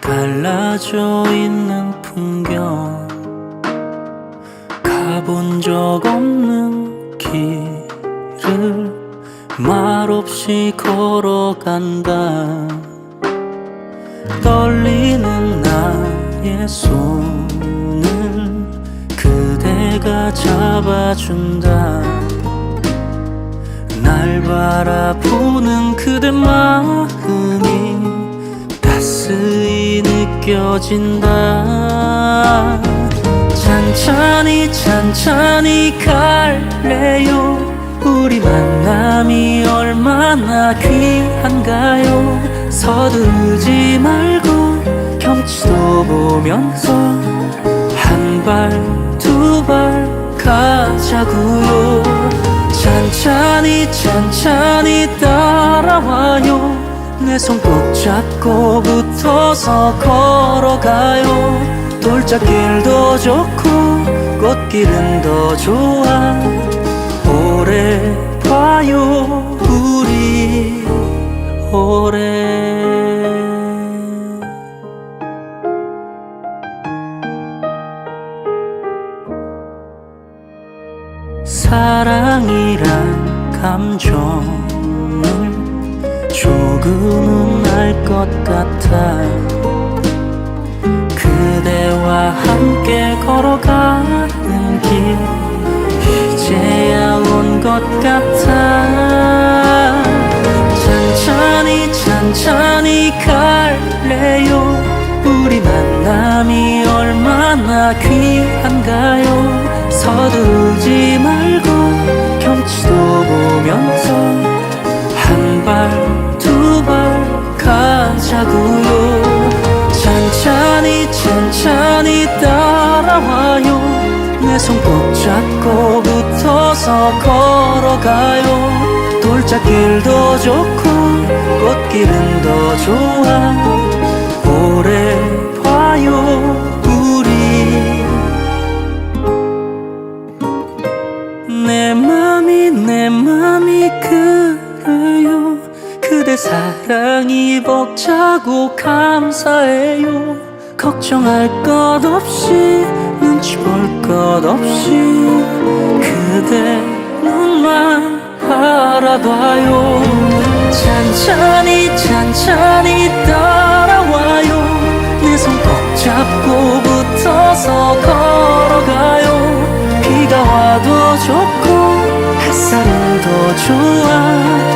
갈라져 있는 풍경. 가본 적 없는 길을 말없이 걸어간다. 떨리는 나의 손을 그대가 잡아준다. 날 바라보는 그대 마음 느껴진다. 찬찬히 찬찬히 갈래요? 우리 만남이 얼마나 귀한가요? 서두르지 말고 경치도 보면서 한 발 두 발 가자고요. 찬찬히 찬찬히 따라와요 내 손 꼭 잡고 붙어서 걸어가요. 돌짝길도 좋고 꽃길은 더 좋아. 오래 봐요 우리 오래. 사랑이란 감정을 조금은 알 것 같아. 그대와 함께 걸어가는 길 이제야 온 것 같아. 찬찬히 찬찬히 갈래요? 우리 만남이 얼마나 귀한가요? 서두 가자고요. 찬찬히 찬찬히 따라와요. 내 손 꼭 잡고 붙어서 걸어가요. 돌짝길도 좋고 꽃길은 더 좋아. 오래 봐요 우리. 내 맘이 내 맘이 그래요 그대 사랑이 벅차고 감사해요. 걱정할 것 없이 눈치 볼 것 없이 그대 눈만 바라봐요. 찬찬히 찬찬히 따라와요. 내 손 꼭 잡고 붙어서 걸어가요. 비가 와도 좋고 햇살은 더 좋아